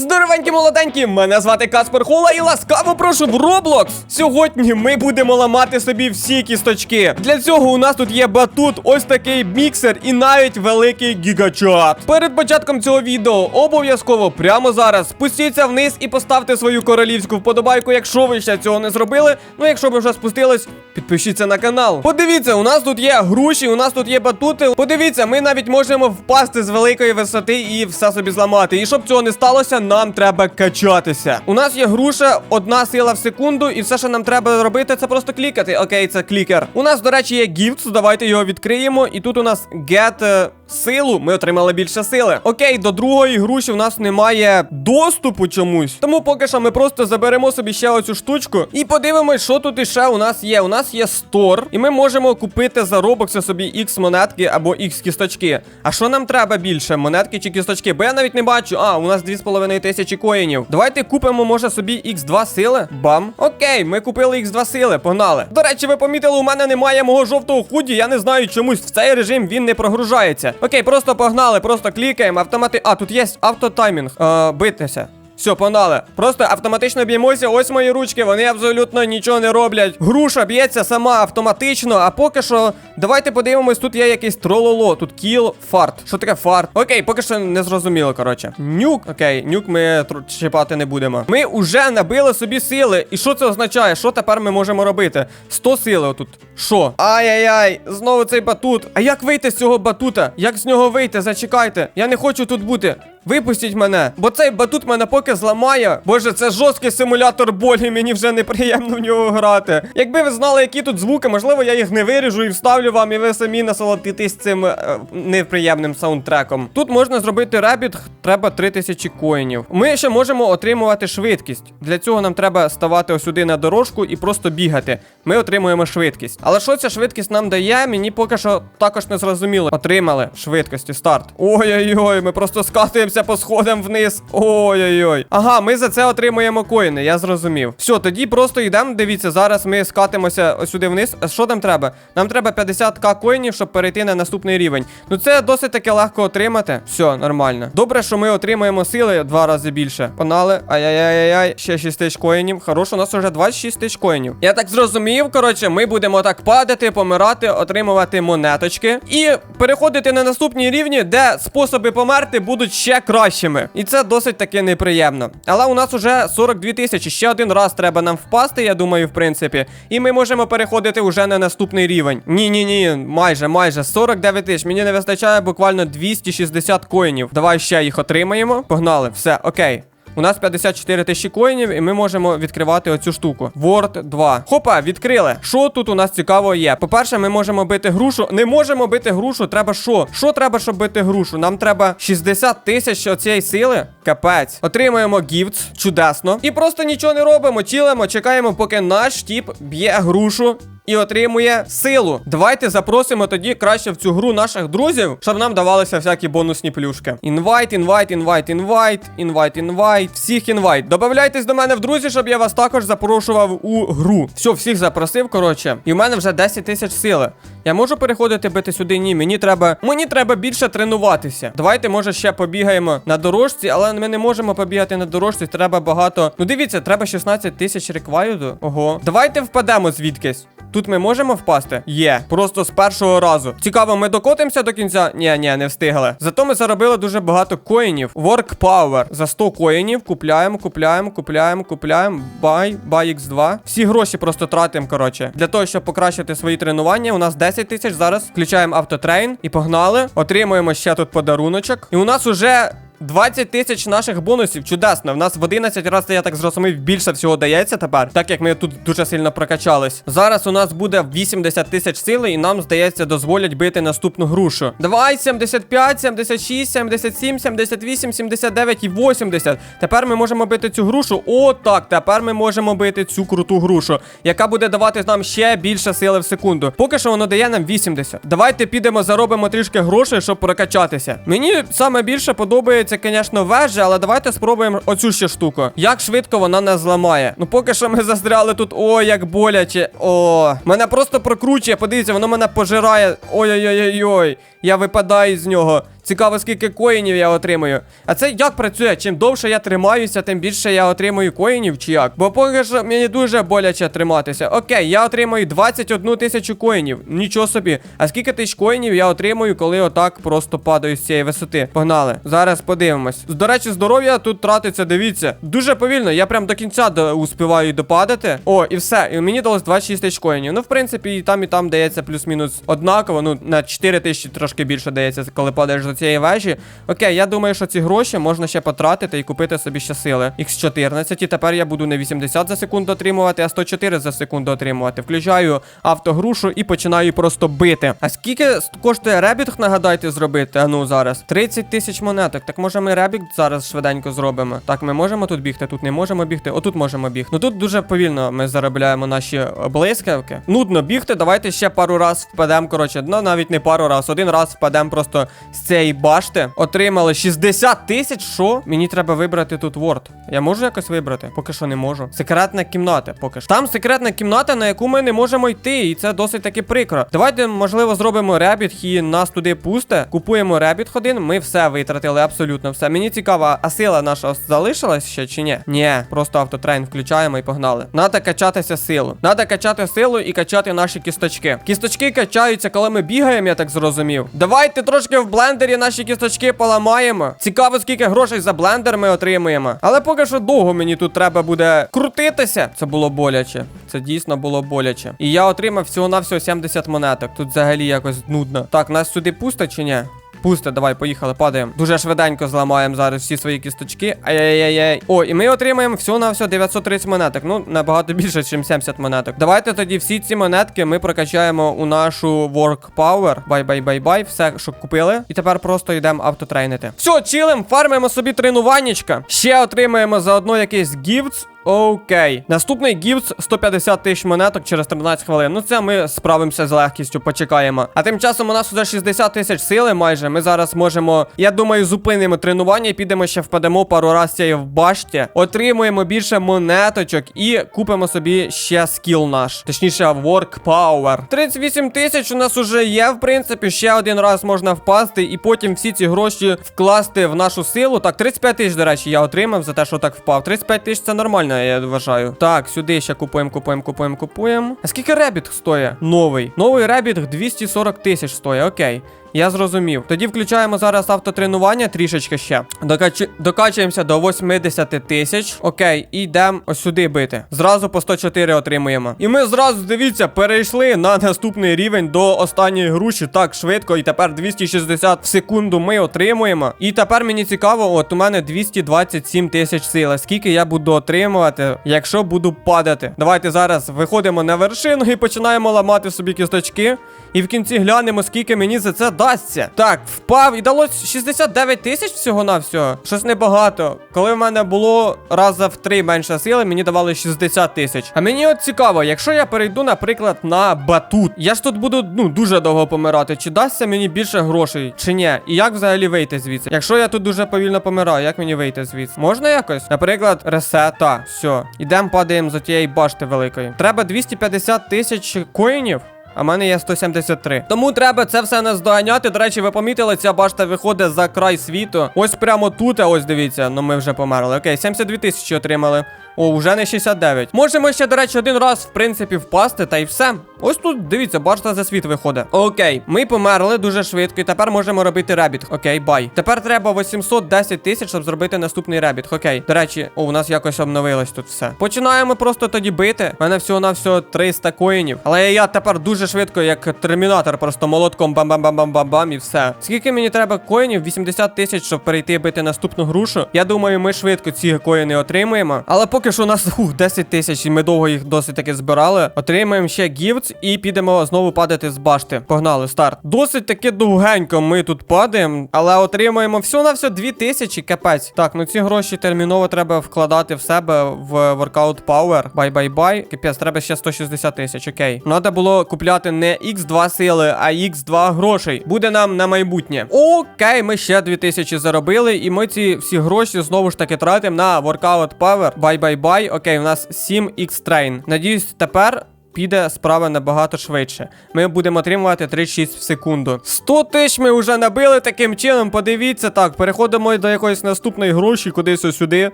Здоровенькі молоденькі, мене звати Каспер Хула і ласкаво прошу в Roblox. Сьогодні ми будемо ламати собі всі кісточки. Для цього у нас тут є батут, ось такий міксер і навіть великий гігачат. Перед початком цього відео обов'язково прямо зараз спустіться вниз і поставте свою королівську вподобайку, якщо ви ще цього не зробили. Ну, якщо ви вже спустились, підпишіться на канал. Подивіться, у нас тут є груші, у нас тут є батути. Подивіться, ми навіть можемо впасти з великої висоти і все собі зламати. І щоб цього не сталося, нам треба качатися. У нас є груша, одна сила в секунду, і все, що нам треба робити, це просто клікати. Окей, це клікер. У нас, до речі, є гіфт, давайте його відкриємо. І тут у нас get е, силу. Ми отримали більше сили. Окей, до другої груші у нас немає доступу чомусь. Тому поки що ми просто заберемо собі ще оцю штучку і подивимось, що тут іще у нас є. У нас є стор, і ми можемо купити за робокси собі X монетки або X кісточки. А що нам треба більше? Монетки чи кісточки? Бо я навіть не бачу. А, у нас 2,5 тисячі коїнів. Давайте купимо, може, собі X2 сили. Бам. Окей, ми купили X2 сили. Погнали. До речі, ви помітили, у мене немає мого жовтого худі. Я не знаю чомусь. В цей режим він не прогружається. Окей, просто погнали, просто клікаємо. Автомати. А, тут є автотаймінг. Е, битися. Все, погнали. Просто автоматично б'ємося. Ось мої ручки, вони абсолютно нічого не роблять. Груша б'ється сама автоматично. А поки що, давайте подивимось, тут є якийсь трололо. Тут кіл, фарт. Що таке фарт? Окей, поки що не зрозуміло, коротше. Нюк. Окей, нюк ми чіпати не будемо. Ми вже набили собі сили. І що це означає? Що тепер ми можемо робити? 100 сили отут. Що? Ай-яй-яй, знову цей батут. А як вийти з цього батута? Як з нього вийти? Зачекайте. Я не хочу тут бути. Випустіть мене, бо цей батут мене поки зламає. Боже, це жорсткий симулятор болі, мені вже неприємно в нього грати. Якби ви знали, які тут звуки, можливо, я їх не виріжу і вставлю вам, і ви самі насолодитесь цим е, неприємним саундтреком. Тут можна зробити ребіт, треба 3000 коїнів. Ми ще можемо отримувати швидкість. Для цього нам треба ставати сюди на дорожку і просто бігати. Ми отримуємо швидкість. Але що ця швидкість нам дає, мені поки що також не зрозуміло. Отримали швидкості, старт. Ой-ой-ой, ми просто скатуємося по сходам вниз. Ой-ой-ой. Ага, ми за це отримуємо коїни, я зрозумів. Все, тоді просто йдемо. Дивіться, зараз ми скатимося сюди вниз. Що нам треба? Нам треба 50к коїнів, щоб перейти на наступний рівень. Ну це досить таки легко отримати. Все, нормально. Добре, що ми отримуємо сили два рази більше. Панали. Ай-яй-яй-яй. Ще 6 тисяч коїнів. Хорошо, у нас вже 26 тисяч коїнів. Я так зрозумів. Коротше, ми будемо так падати, помирати, отримувати монеточки і переходити на наступні рівні, де способи померти будуть ще кращими. І це досить таки неприємно. Але у нас уже 42 тисячі. Ще один раз треба нам впасти, я думаю, в принципі. І ми можемо переходити уже на наступний рівень. Ні, ні, ні, майже, майже 49 тисяч. Мені не вистачає буквально 260 коїнів. Давай ще їх отримаємо. Погнали, все, окей. У нас 54 тисячі коїнів, і ми можемо відкривати оцю штуку. Word 2. Хопа, відкрили. Що тут у нас цікаво є? По-перше, ми можемо бити грушу. Не можемо бити грушу. Треба що? Що треба, щоб бити грушу? Нам треба 60 тисяч оцієї сили. Капець. Отримуємо гіфт. Чудесно. І просто нічого не робимо. Чилимо, чекаємо, поки наш тіп б'є грушу. І отримує силу. Давайте запросимо тоді краще в цю гру наших друзів, щоб нам давалися всякі бонусні плюшки. Інвайт, інвайт, інвайт, інвайт, інвайт, інвайт. Всіх інвайт. Добавляйтесь до мене в друзі, щоб я вас також запрошував у гру. Все, всіх запросив, коротше. І в мене вже 10 тисяч сили. Я можу переходити бити сюди? Ні, мені треба. Мені треба більше тренуватися. Давайте, може, ще побігаємо на дорожці, але ми не можемо побігати на дорожці. Треба багато. Ну дивіться, треба 16 тисяч реквайду. Ого. Давайте впадемо звідкись. Тут ми можемо впасти? Є. Просто з першого разу. Цікаво, ми докотимося до кінця? Ні, ні, не встигли. Зато ми заробили дуже багато коїнів. Work Power. За 100 коїнів купляємо, купляємо, купляємо, купляємо. Buy, buy X2. Всі гроші просто тратимо, коротше. Для того, щоб покращити свої тренування. У нас 10 тисяч. Зараз включаємо автотрейн і погнали. Отримуємо ще тут подаруночок. І у нас уже. 20 тисяч наших бонусів, чудесно. В нас в 11 разів, я так зрозумів, більше всього дається тепер, так як ми тут дуже сильно прокачались. Зараз у нас буде 80 тисяч сили, і нам, здається, дозволять бити наступну грушу. Давай, 75, 76, 77, 78, 79 і 80. Тепер ми можемо бити цю грушу. О, так, тепер ми можемо бити цю круту грушу, яка буде давати нам ще більше сили в секунду. Поки що воно дає нам 80. Давайте підемо, заробимо трішки грошей, щоб прокачатися. Мені саме більше подобається, звісно, вежа, але давайте спробуємо оцю ще штуку. Як швидко вона не зламає. Ну, поки що ми застряли тут. О, як боляче. О, мене просто прокручує. Подивіться, воно мене пожирає. Ой-ой-ой-ой. Я випадаю з нього. Цікаво, скільки коїнів я отримую. А це як працює? Чим довше я тримаюся, тим більше я отримую коїнів чи як? Бо поки що мені дуже боляче триматися. Окей, я отримую 21 тисячу коїнів. Нічого собі. А скільки тисяч коїнів я отримую, коли отак просто падаю з цієї висоти? Погнали. Зараз подивимось. До речі, здоров'я тут тратиться, дивіться. Дуже повільно. Я прям до кінця до, успіваю допадати. О, і все. І мені далось 26 тисяч коїнів. Ну, в принципі, і там, і там дається плюс-мінус однаково. Ну, на 4 тисячі трошки більше дається, коли падаєш до цієї вежі. Окей, я думаю, що ці гроші можна ще потратити і купити собі ще сили. X14. І тепер я буду не 80 за секунду отримувати, а 104 за секунду отримувати. Включаю автогрушу і починаю просто бити. А скільки коштує ребіт, нагадайте, зробити? А ну зараз. 30 тисяч монеток. Так може ми ребіт зараз швиденько зробимо. Так, ми можемо тут бігти, тут не можемо бігти. Отут можемо бігти. Ну тут дуже повільно ми заробляємо наші блискавки. Нудно бігти, давайте ще пару раз впадемо. Коротше, ну навіть не пару раз, один раз впадемо просто з цієї башти. Отримали 60 тисяч. Що? Мені треба вибрати тут ворд. Я можу якось вибрати? Поки що не можу. Секретна кімната, поки що. Там секретна кімната, на яку ми не можемо йти, і це досить таки прикро. Давайте, можливо, зробимо ребіт і нас туди пусте. Купуємо ребіт один. Ми все витратили, абсолютно все. Мені цікаво, а сила наша залишилась ще чи ні? Ні, просто автотрейн включаємо і погнали. Надо качатися силу. Надо качати силу і качати наші кісточки. Кісточки качаються, коли ми бігаємо, я так зрозумів. Давайте трошки в блендері наші кісточки поламаємо. Цікаво, скільки грошей за блендер ми отримуємо. Але поки що довго мені тут треба буде крутитися. Це було боляче. Це дійсно було боляче. І я отримав всього-навсього 70 монеток. Тут взагалі якось нудно. Так, нас сюди пусто чи ні? Пусте, давай, поїхали, падаємо. Дуже швиденько зламаємо зараз всі свої кісточки. Ай-яй-яй-яй. О, і ми отримаємо всього на все 930 монеток. Ну, набагато більше, ніж 70 монеток. Давайте тоді всі ці монетки ми прокачаємо у нашу Work Power. Бай-бай-бай-бай. Все, що купили. І тепер просто йдемо автотрейнити. Все, чилим, фармимо собі тренуваннячка. Ще отримаємо заодно якийсь гіфтс. Окей. Наступний гіфт 150 тисяч монеток через 13 хвилин. Ну це ми справимося з легкістю, почекаємо. А тим часом у нас вже 60 тисяч сили майже. Ми зараз можемо, я думаю, зупинимо тренування і підемо ще впадемо пару раз цієї в башті. Отримуємо більше монеточок і купимо собі ще скіл наш. Точніше, work power. 38 тисяч у нас уже є, в принципі. Ще один раз можна впасти, і потім всі ці гроші вкласти в нашу силу. Так, 35 тисяч, до речі, я отримав за те, що так впав. 35 тисяч це нормально, я вважаю. Так, сюди ще купуємо, купуємо, купуємо, купуємо. А скільки ребіт стоїть? Новий. Новий ребіт 240 тисяч стоїть, окей. Я зрозумів. Тоді включаємо зараз автотренування трішечки ще. Докач... Докачуємося до 80 тисяч. Окей, і йдемо ось сюди бити. Зразу по 104 отримуємо. І ми зразу, дивіться, перейшли на наступний рівень до останньої груші так швидко. І тепер 260 в секунду ми отримуємо. І тепер мені цікаво, от у мене 227 тисяч сили. Скільки я буду отримувати, якщо буду падати. Давайте зараз виходимо на вершину і починаємо ламати собі кісточки. І в кінці глянемо, скільки мені за це дасться. Так, впав і далось 69 тисяч всього на всього. Щось небагато. Коли в мене було раза в три менше сили, мені давали 60 тисяч. А мені от цікаво, якщо я перейду, наприклад, на батут, я ж тут буду ну дуже довго помирати. Чи дасться мені більше грошей, чи ні? І як взагалі вийти звідси? Якщо я тут дуже повільно помираю, як мені вийти звідси? Можна якось? Наприклад, ресет. Так, все. Ідемо падаємо за тієї башти великої. Треба 250 тисяч коїнів. А в мене є 173. Тому треба це все наздоганяти. До речі, ви помітили, ця башта виходить за край світу. Ось прямо тут, а ось дивіться. Ну ми вже померли. Окей, 72 тисячі отримали. О, вже не 69. Можемо ще, до речі, один раз, в принципі, впасти, та й все. Ось тут, дивіться, башта за світ виходить. Окей, ми померли дуже швидко, і тепер можемо робити ребіт. Окей, бай. Тепер треба 810 тисяч, щоб зробити наступний ребіт. Окей. До речі, о, у нас якось обновилось тут все. Починаємо просто тоді бити. У мене всього на всього 300 коїнів. Але я тепер дуже швидко, як термінатор, просто молотком бам-бам-бам-бам-бам-бам і все. Скільки мені треба коїнів? 80 тисяч, щоб перейти бити наступну грушу. Я думаю, ми швидко ці коїни отримуємо. Але поки що у нас ух, 10 тисяч, і ми довго їх досить таки збирали. Отримаємо ще гіфт і підемо знову падати з башти. Погнали, старт. Досить таки довгенько ми тут падаємо, але отримуємо всього на все 2 тисячі, капець. Так, ну ці гроші терміново треба вкладати в себе в Workout Power. Бай-бай-бай. Капець, треба ще 160 тисяч, окей. Надо було купляти не X2 сили, а X2 грошей. Буде нам на майбутнє. Окей, ми ще 2000 заробили, і ми ці всі гроші знову ж таки тратимо на Workout Power. Бай-бай-бай. Окей, у нас 7 X Train. Надіюсь, тепер піде справа набагато швидше. Ми будемо отримувати 36 в секунду. 100 тисяч ми вже набили таким чином. Подивіться так, переходимо до якоїсь наступної гроші, кудись сюди.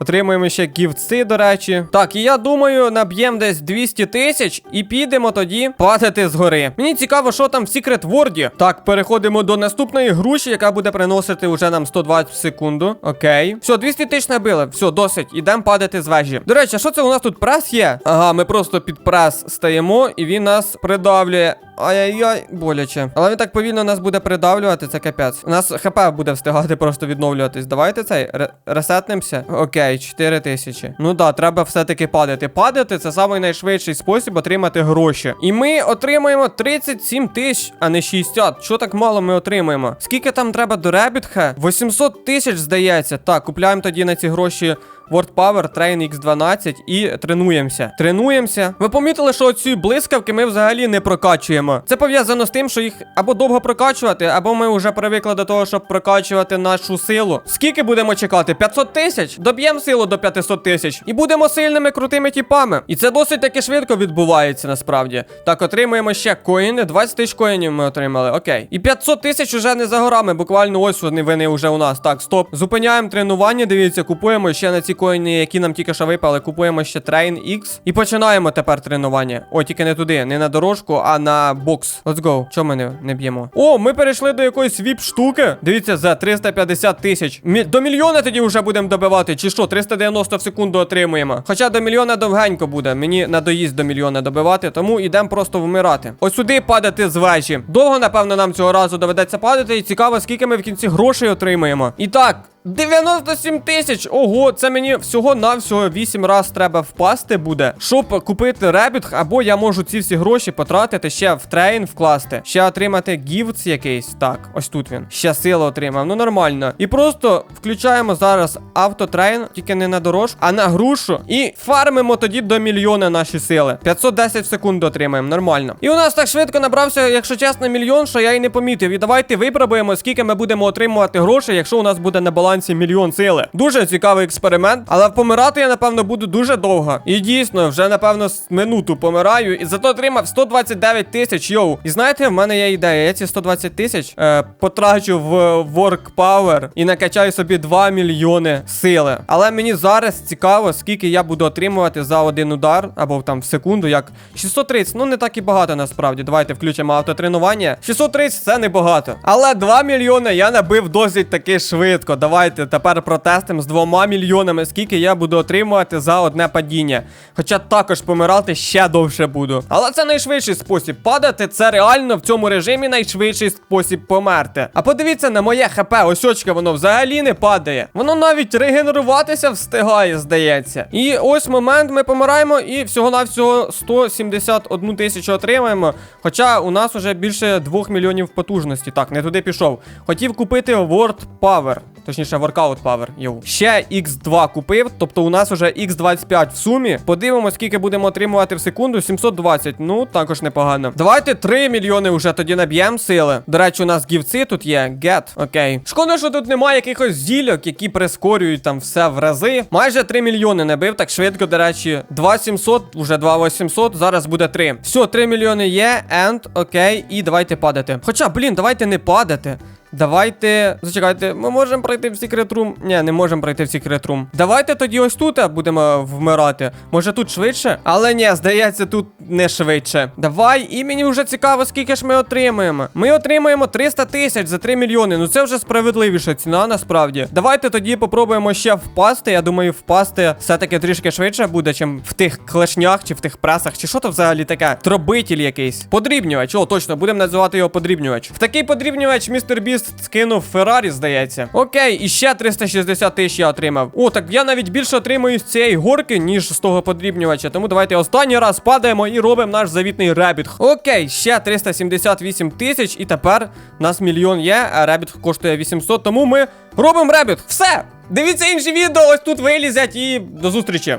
Отримуємо ще гівци, до речі. Так, і я думаю, наб'ємо десь 200 тисяч і підемо тоді падати згори. Мені цікаво, що там в Secret World. Так, переходимо до наступної груші, яка буде приносити уже нам 120 в секунду. Окей. Все, 200 тисяч набили. Все, досить. Ідемо падати з вежі. До речі, а що це у нас тут прес є? Ага, ми просто під прес стаємо, і він нас придавлює. Ай-яй-яй, боляче. Але він так повільно нас буде придавлювати, це капець. У нас хп буде встигати просто відновлюватись. Давайте цей ре- ресетнемося. Окей, 4 тисячі. Ну да, треба все-таки падати. Падати це найшвидший спосіб отримати гроші. І ми отримаємо 37 тисяч, а не 60. Що так мало ми отримаємо? Скільки там треба до Ребітха? 800 тисяч, здається. Так, купляємо тоді на ці гроші. Word Power, Train X12 і тренуємося. Тренуємося. Ви помітили, що ці блискавки ми взагалі не прокачуємо. Це пов'язано з тим, що їх або довго прокачувати, або ми вже привикли до того, щоб прокачувати нашу силу. Скільки будемо чекати? 500 тисяч? Доб'ємо силу до 500 тисяч. І будемо сильними крутими тіпами. І це досить таки швидко відбувається насправді. Так, отримуємо ще коїни. 20 тисяч коїнів ми отримали. Окей. І 500 тисяч уже не за горами. Буквально ось вони вони вже у нас. Так, стоп. Зупиняємо тренування. Дивіться, купуємо ще на ці коїни, які нам тільки що випали. Купуємо ще Train X. І починаємо тепер тренування. О, тільки не туди, не на дорожку, а на бокс. Let's go. Чому ми не, не б'ємо? О, ми перейшли до якоїсь віп штуки. Дивіться, за 350 тисяч. Мі- До мільйона тоді вже будемо добивати. Чи що, 390 в секунду отримуємо. Хоча до мільйона довгенько буде. Мені надоїсть до мільйона добивати, тому йдемо просто вмирати. Ось сюди падати з вежі. Довго, напевно, нам цього разу доведеться падати. І цікаво, скільки ми в кінці грошей отримаємо. І так. 97 тисяч! Ого, це мені всього-навсього 8 раз треба впасти буде, щоб купити ребітг, або я можу ці всі гроші потратити ще в трейн вкласти, ще отримати гівц якийсь. Так, ось тут він. Ще силу отримав. Ну нормально. І просто включаємо зараз автотрейн, тільки не на дорожку, а на грушу. І фармимо тоді до мільйона наші сили. 510 в секунду отримаємо, нормально. І у нас так швидко набрався, якщо чесно, мільйон, що я й не помітив. І давайте випробуємо, скільки ми будемо отримувати грошей, якщо у нас буде на балансі мільйон сили. Дуже цікавий експеримент, але помирати я, напевно, буду дуже довго. І дійсно, вже, напевно, минуту помираю. І зато отримав 129 тисяч, йоу. І знаєте, в мене є ідея. Я ці 120 тисяч е, потрачу в Work Power і накачаю собі 2 мільйони сили. Але мені зараз цікаво, скільки я буду отримувати за один удар, або там в секунду, як 630. Ну не так і багато насправді. Давайте включимо автотренування. 630 це небагато. Але 2 мільйони я набив досить таки швидко. Давайте тепер протестимо з 2 мільйонами, скільки я буду отримувати за одне падіння. Хоча також помирати ще довше буду. Але це найшвидший спосіб. Падати це реально в цьому режимі найшвидший спосіб померти. А подивіться на моє хп, ось очка, воно взагалі не падає. Воно навіть регенеруватися встигає, здається. І ось момент ми помираємо і всього-навсього 171 тисячу отримаємо. Хоча у нас уже більше 2 мільйонів потужності. Так, не туди пішов. Хотів купити World Power. Точніше, Workout Power. Йоу. Ще X2 купив, тобто у нас уже X25 в сумі. Подивимось, скільки будемо отримувати в секунду. 720. Ну, також непогано. Давайте 3 мільйони вже тоді наб'ємо сили. До речі, у нас гівці тут є. Get. Окей. Шкода, що тут немає якихось зільок, які прискорюють там все в рази. Майже 3 мільйони набив, так швидко, до речі. 2700, уже 2800, зараз буде 3. Все, 3 мільйони є. End, окей. І давайте падати. Хоча, блін, давайте не падати. Давайте. Зачекайте, ми можемо пройти в Secret Room? Ні, не можемо пройти в Secret Room. Давайте тоді ось тут будемо вмирати. Може тут швидше? Але ні, здається, тут не швидше. Давай, і мені вже цікаво, скільки ж ми отримаємо. Ми отримаємо 300 тисяч за 3 мільйони. Ну це вже справедливіша ціна, насправді. Давайте тоді попробуємо ще впасти. Я думаю, впасти все-таки трішки швидше буде, чим в тих клешнях чи в тих пресах. Чи що то взагалі таке? Тробитель якийсь. Подрібнювач. О, точно, будемо називати його подрібнювач. В такий подрібнювач містер Біст скинув Феррарі, здається. Окей, і ще 360 тисяч я отримав. О, так я навіть більше отримую з цієї горки, ніж з того подрібнювача. Тому давайте останній раз падаємо і робимо наш завітний ребіт. Окей, ще 378 тисяч, і тепер нас мільйон є, а ребіт коштує 800, тому ми робимо ребіт. Все! Дивіться інші відео, ось тут вилізять і до зустрічі.